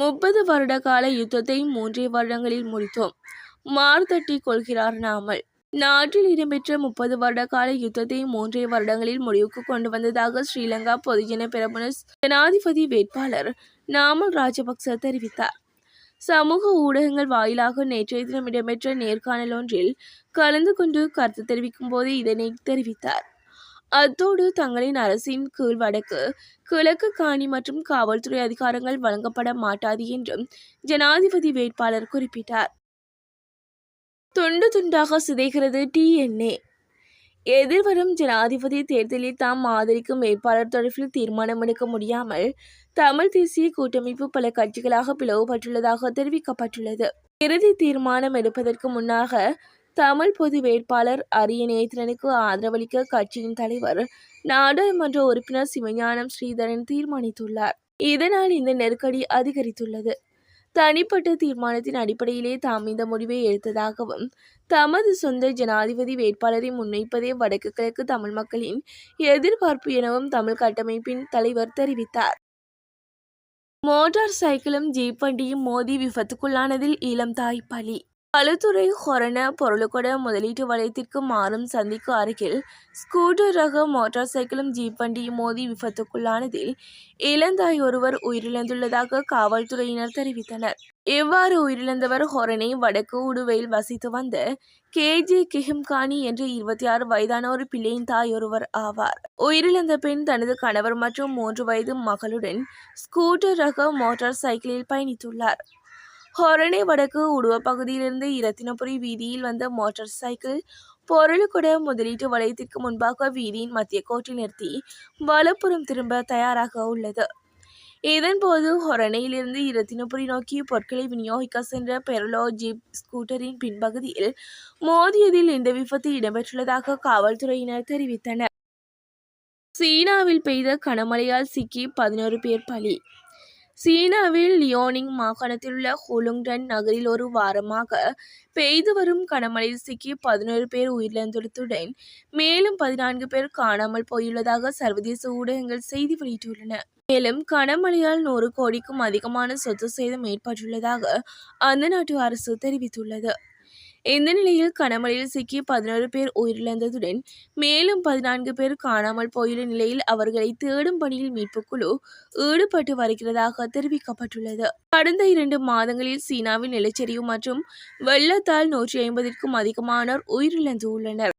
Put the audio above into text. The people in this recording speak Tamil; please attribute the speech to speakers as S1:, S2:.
S1: முப்பது வருட கால யுத்தத்தை மூன்றே வருடங்களில் முடித்தோம். மார்தட்டி கொள்கிறார் நாமல். நாட்டில் இடம்பெற்ற முப்பது வருட கால யுத்தத்தை மூன்றே வருடங்களில் முடிவுக்கு கொண்டு வந்ததாக ஸ்ரீலங்கா பொதுஜன பெரமுன ஜனாதிபதி வேட்பாளர் நாமல் ராஜபக்ச தெரிவித்தார். சமூக ஊடகங்கள் வாயிலாக நேற்றைய தினம் இடம்பெற்ற நேர்காணல் ஒன்றில் கலந்து கொண்டு கருத்து தெரிவிக்கும் போது இதனை தெரிவித்தார். அத்தோடு தங்களின் அரசின் கீழ் வடக்கு கிழக்கு காணி மற்றும் காவல்துறை அதிகாரங்கள் வழங்கப்பட மாட்டாது என்றும் ஜனாதிபதி வேட்பாளர் குறிப்பிட்டார். துண்டு துண்டாக சிதைகிறது டிஎன்ஏ எதிர்வரும் ஜனாதிபதி தேர்தலில் தாம் ஆதரிக்கும் வேட்பாளர் தொடர்பில் தீர்மானம் எடுக்க முடியாமல் தமிழ் தேசிய கூட்டமைப்பு பல கட்சிகளாக பிளவுபட்டுள்ளதாக தெரிவிக்கப்பட்டுள்ளது. இறுதி தீர்மானம் எடுப்பதற்கு முன்னாக தமிழ் பொது வேட்பாளர் அரியநேத்திரனுக்கு ஆதரவளிக்க கட்சியின் தலைவர் நாடாளுமன்ற உறுப்பினர் சிவஞானம் ஸ்ரீதரன் தீர்மானித்துள்ளார். இதனால் இந்த நெருக்கடி அதிகரித்துள்ளது. தனிப்பட்ட தீர்மானத்தின் அடிப்படையிலே தாம் இந்த முடிவை எடுத்ததாகவும் தமது சொந்த ஜனாதிபதி வேட்பாளரை முன்வைப்பதே வடக்கு கிழக்கு தமிழ் மக்களின் எதிர்பார்ப்பு எனவும் தமிழ் கட்டமைப்பின் தலைவர் தெரிவித்தார். மோட்டார் சைக்கிளும் ஜீப் வண்டியும் மோதி விபத்துக்குள்ளானதில் இளம் தாய் பலி. களுத்துறை ஹொரண பொருளுக்கொட முதலீட்டு வலயத்திற்கு மாறும் சந்திக்கு அருகில் ஸ்கூட்டர் ரக மோட்டார் சைக்கிளும் ஜீப் வண்டியும் மோதி விபத்துக்குள்ளானதில் இளந்தாய் ஒருவர் உயிரிழந்துள்ளதாக காவல்துறையினர் தெரிவித்தனர். இவ்வாறு உயிரிழந்தவர்? ஹொரணை வடக்கு உடுவையில் வசித்து வந்த கே. ஜே. கிஹிம்கானி என்ற இருபத்தி ஆறு வயதான ஒரு பிள்ளையின் தாய் ஒருவர் ஆவார். உயிரிழந்த பெண் தனது கணவர் மற்றும் மூன்று வயது மகளுடன் ஸ்கூட்டர் ரக மோட்டார் சைக்கிளில் பயணித்துள்ளார். ஹொரணை வடக்கு உடுவ பகுதியிலிருந்து இரத்தினபுரி வீதியில் வந்த மோட்டார் சைக்கிள் பொருளுக்குட முதலீட்டு வலயத்திற்கு முன்பாக வீதியின் மத்திய கோட்டில் நிறுத்தி வலப்புறம் திரும்ப தயாராக உள்ளது. இதன்போது ஹொரணையிலிருந்து இரத்தினபுரி நோக்கி பொருட்களை விநியோகிக்க சென்ற பெரலோ ஜீப் ஸ்கூட்டரின் பின்பகுதியில் மோதியதில் இந்த விபத்து இடம்பெற்றுள்ளதாக காவல்துறையினர் தெரிவித்தனர். சீனாவில் பெய்த கனமழையால் சிக்கி பதினோரு பேர் பலி. சீனாவில் லியோனிங் மாகாணத்தில் உள்ள ஹோலுங்டன் நகரில் ஒரு வாரமாக பெய்து வரும் கனமழையில் சிக்கி பதினோரு பேர் உயிரிழந்துள்ளதுடன் மேலும் பதினான்கு பேர் காணாமல் போயுள்ளதாக சர்வதேச ஊடகங்கள் செய்தி வெளியிட்டுள்ளன. மேலும் கனமழையால் நூறு கோடிக்கும் அதிகமான சொத்து சேதம் ஏற்பட்டுள்ளதாக அந்த நாட்டு அரசு தெரிவித்துள்ளது. இந்த நிலையில் கனமழையில் சிக்கி பதினோரு பேர் உயிரிழந்ததுடன் மேலும் பதினான்கு பேர் காணாமல் போயுள்ள நிலையில் அவர்களை தேடும் பணியில் மீட்புக் குழு ஈடுபட்டு வருகிறதாக தெரிவிக்கப்பட்டுள்ளது. கடந்த இரண்டு மாதங்களில் சீனாவில் நிலச்சரிவு மற்றும் வெள்ளத்தால் நூற்றி ஐம்பதிற்கும் அதிகமானோர் உயிரிழந்துள்ளனர்.